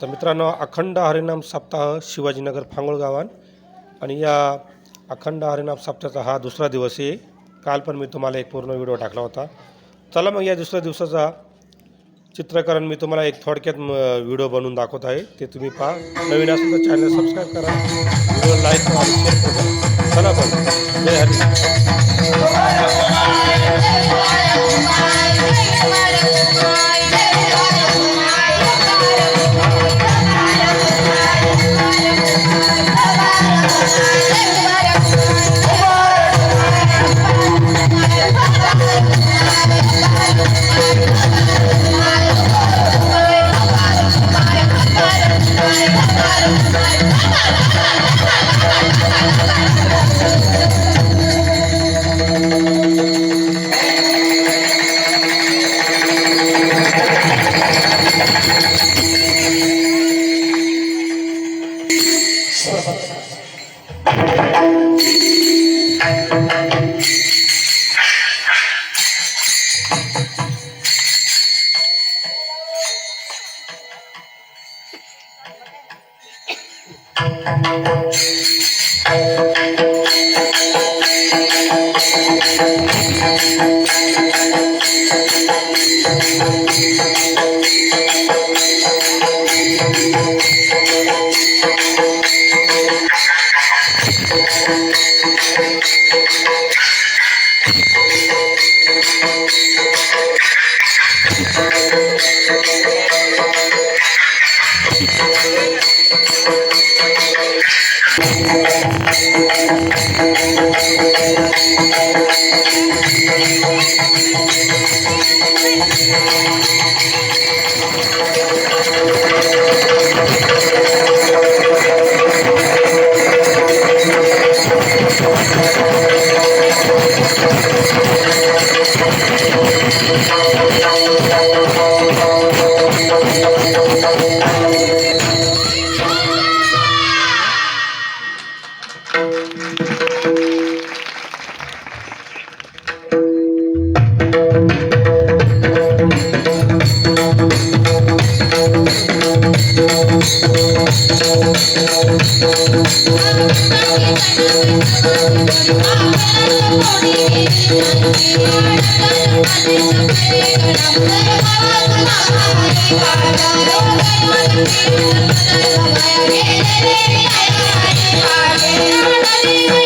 तर मित्रांनो अखंड हरिनाम सप्ताह शिवाजीनगर फांगोळ गावात. आणि या अखंड हरिनाम सप्ताहाचा हा दुसरा दिवस आहे. काल पण मी तुम्हाला एक पूर्ण व्हिडिओ टाकला होता. चला मग या दुसऱ्या दिवसाचा चित्रकरण मी तुम्हाला एक थोडक्यात व्हिडिओ बनवून दाखवत आहे. ते तुम्ही पहा. नवीन असेल तर चॅनल सबस्क्राईब करा. व्हिडिओ लाईक करा आणि शेअर करा. चला पण जय Hari. Thank you. Thank you.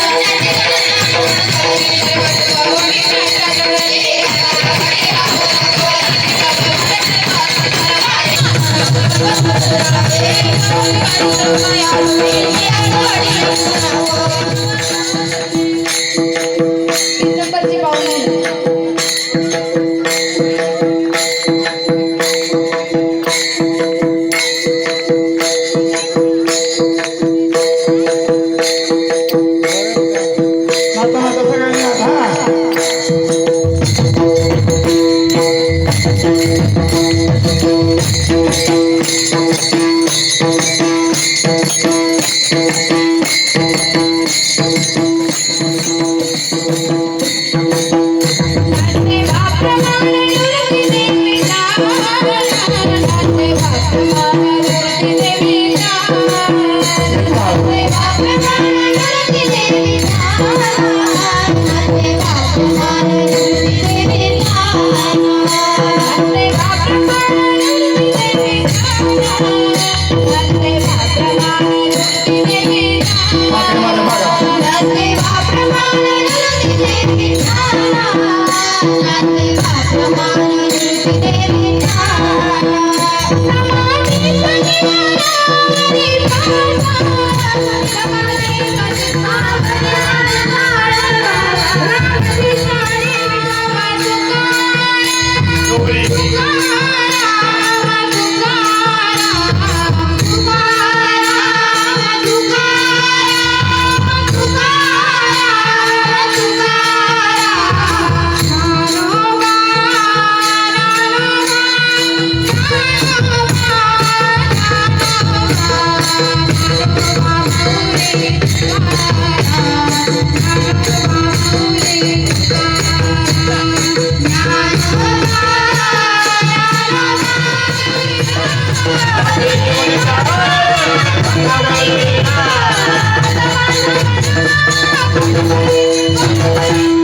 আল্লাহ मागे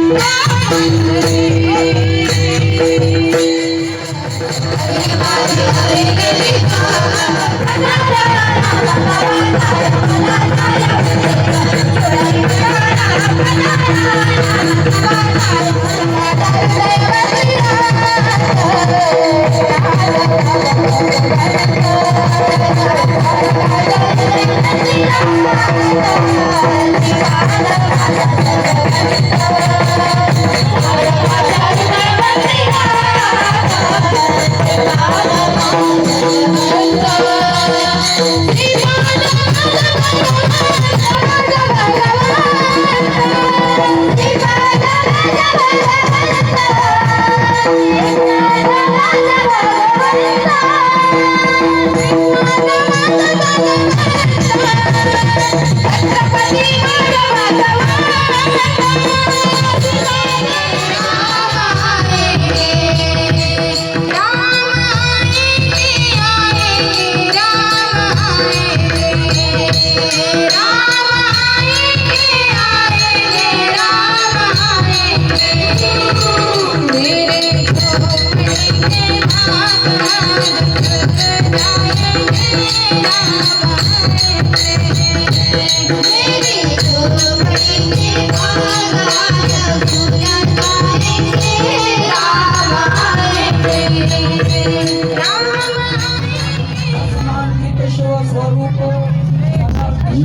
Hare Hare Hare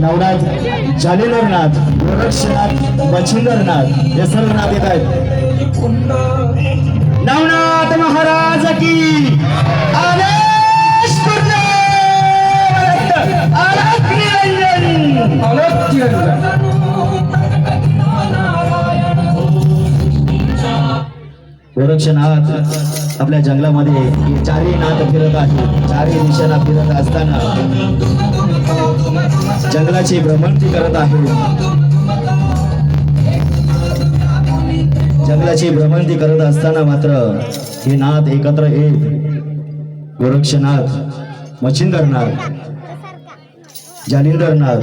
Navnath Jalindarnath Gorakshanath मच्छिंदरनाथ हे सर्व नाथ येत आहेत. नवनाथ महाराज की आदेश गोरक्षनाथ आपल्या जंगलामध्ये चारही नाथ फिरत आहेत. चारही दिशांना फिरत असताना जंगलाची भ्रमंती करत आहे. जंगलाची भ्रमंती करत असताना मात्र हे नाथ एकत्र येत गोरक्षनाथ मच्छिंदरनाथ जालिंदरनाथ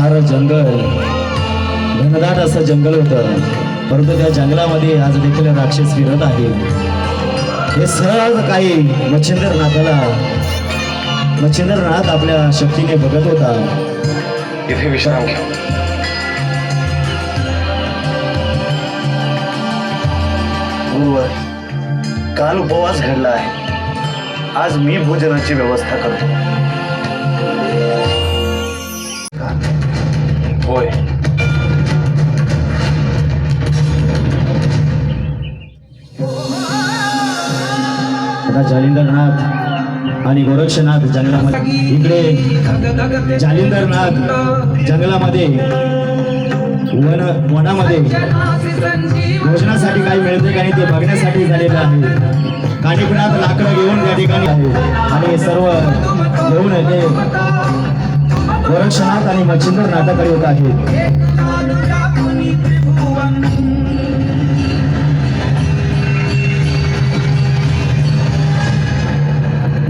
सारं जंगल. घनदाट असं जंगल होतं. परंतु त्या जंगलामध्ये आज देखील राक्षस फिरत आहे. हे सहज काही मच्छिंद्रनाथाला मच्छिंद्रनाथ आपल्या शक्तीने बघत होता. इथे विश्राम घ्या. गुरुवर काल उपवास घडला आहे. आज मी भोजनाची व्यवस्था करतो. होय. आता जालिंदरनाथ आणि गोरक्षनाथ जंगलामध्ये. इकडे जालिंदरनाथ जंगलामध्ये वन वनामध्ये. भोजनासाठी काही मिळते का नाही ते बघण्यासाठी झालेलं आहे. काणिकनाथ लाकडं घेऊन त्या ठिकाणी आहे. आणि सर्व घेऊन ते गोरक्षनाथ आणि मच्छिंदर नाटक येत आहेत.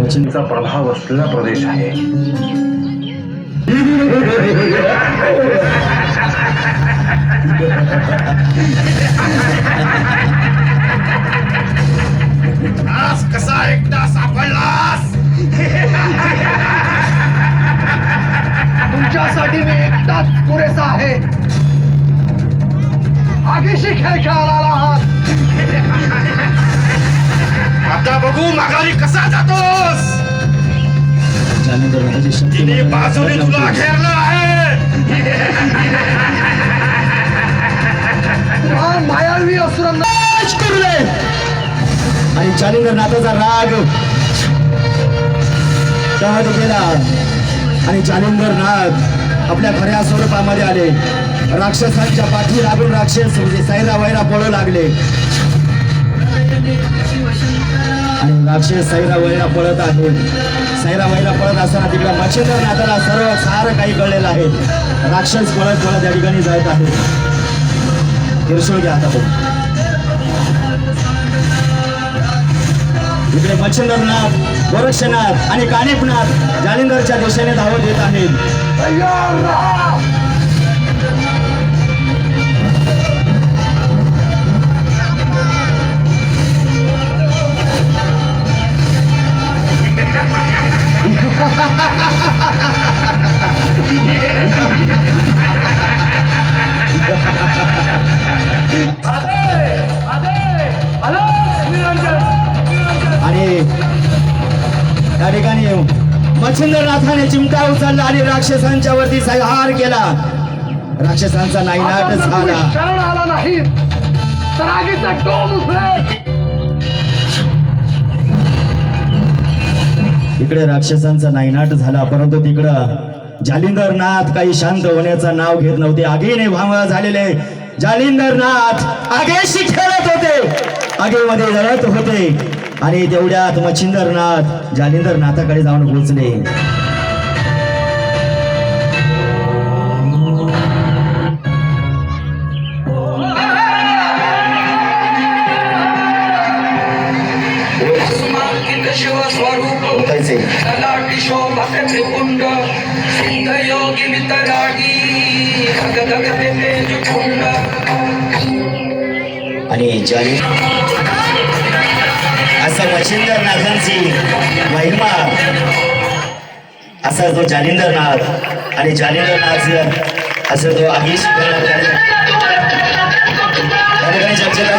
वचनीचा प्रभाव असलेला प्रदेश आहे. कसा एकटा सापडलास? तुमच्यासाठी मी एकटाच पुरेसा आहे. आगीशी खेळ खेळायला आहात. आता बघू माघारी कसा जातोस. तिने बाजूने तुला खेळला आहे. मायावी असुरांना आणि जालिंदर नाथाचा राग राग केला. आणि जालिंदर नाथ आपल्या खऱ्या स्वरूपामध्ये आले. राक्षसांच्या पाठी लागून राक्षस म्हणजे सैरा वैरा पळू लागले. आणि राक्षस सैरा वैरा पळत आहेत सैरा वैरा पळत असताना तिकडे मच्छिंद्र नाथाला सर्व सारं काही कळलेलं आहे. राक्षस पळत पळत या ठिकाणी जात आहेत किरशोळ घ्या आता इकडे मच्छिंद्रनाथ गोरक्षनाथ आणि कानिपनाथ जालिंदरच्या दिशेने धावत येत आहेत. तयार त्या ठिकाणी मच्छिंद्रनाथाने चिमटा उचलला आणि राक्षसांच्या वरती संहार केला. राक्षसांचा नाईनाट झाला. नाही तर आगीचा टोम उचलेल. इकडे राक्षसांचा नाईनाट झाला परंतु तिकडं जालिंदरनाथ काही शांत होण्याचं नाव घेत नव्हते. आगीने भांगळा झालेले जालिंदरनाथ आगेशी खेळत होते. आगीमध्ये जळत होते. आणि तेवढ्यात मच्छिंदरनाथ जालिंदरनाथाकडे जाऊन पोहोचले. आणि शिवस्वरूप असं मच्छिंदरनाथांची महिमा असा जो जालिंदरनाथ आणि जालिंदरनाथ असं जो आगी शिकवण्यात त्या ठिकाणी चर्चेला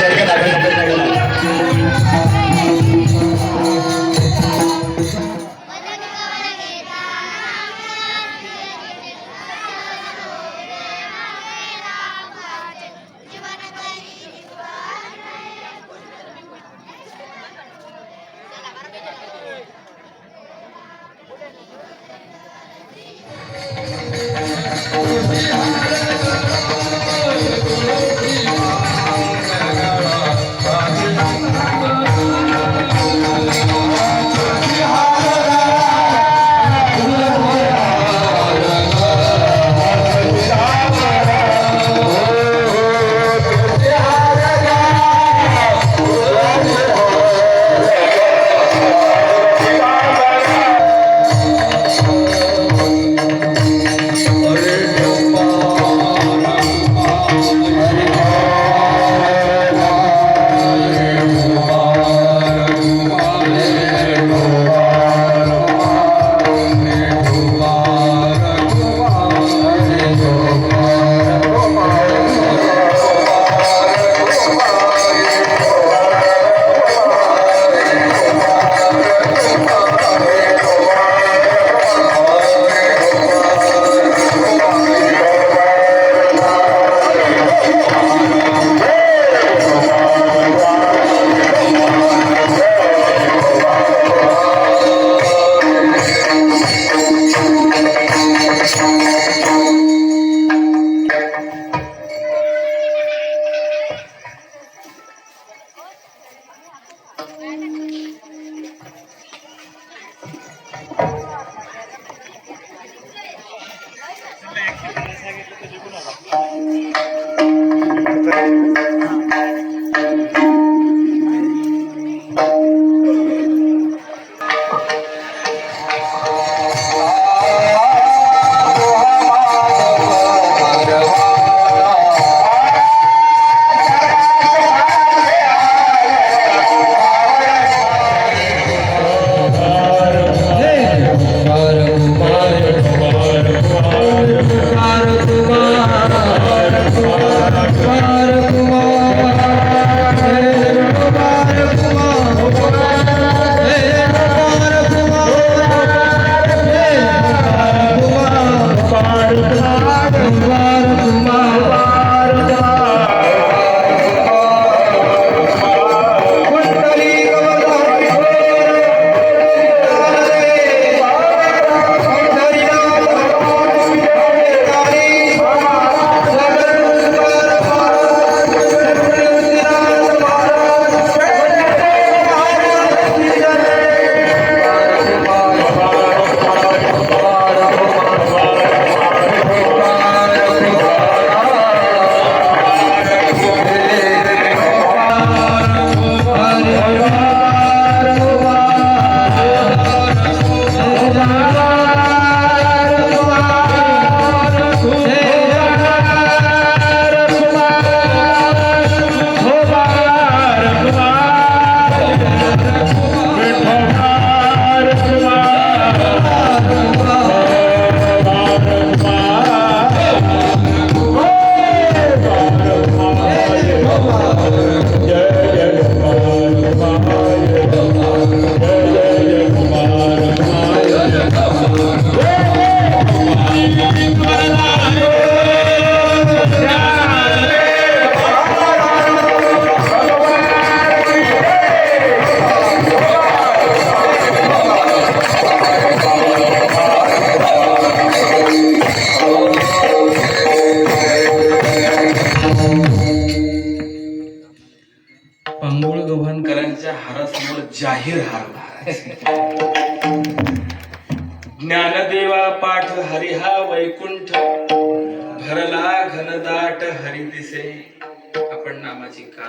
Hallelujah.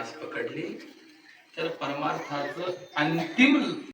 आपण पकडली. तर परमार्थाचं अंतिम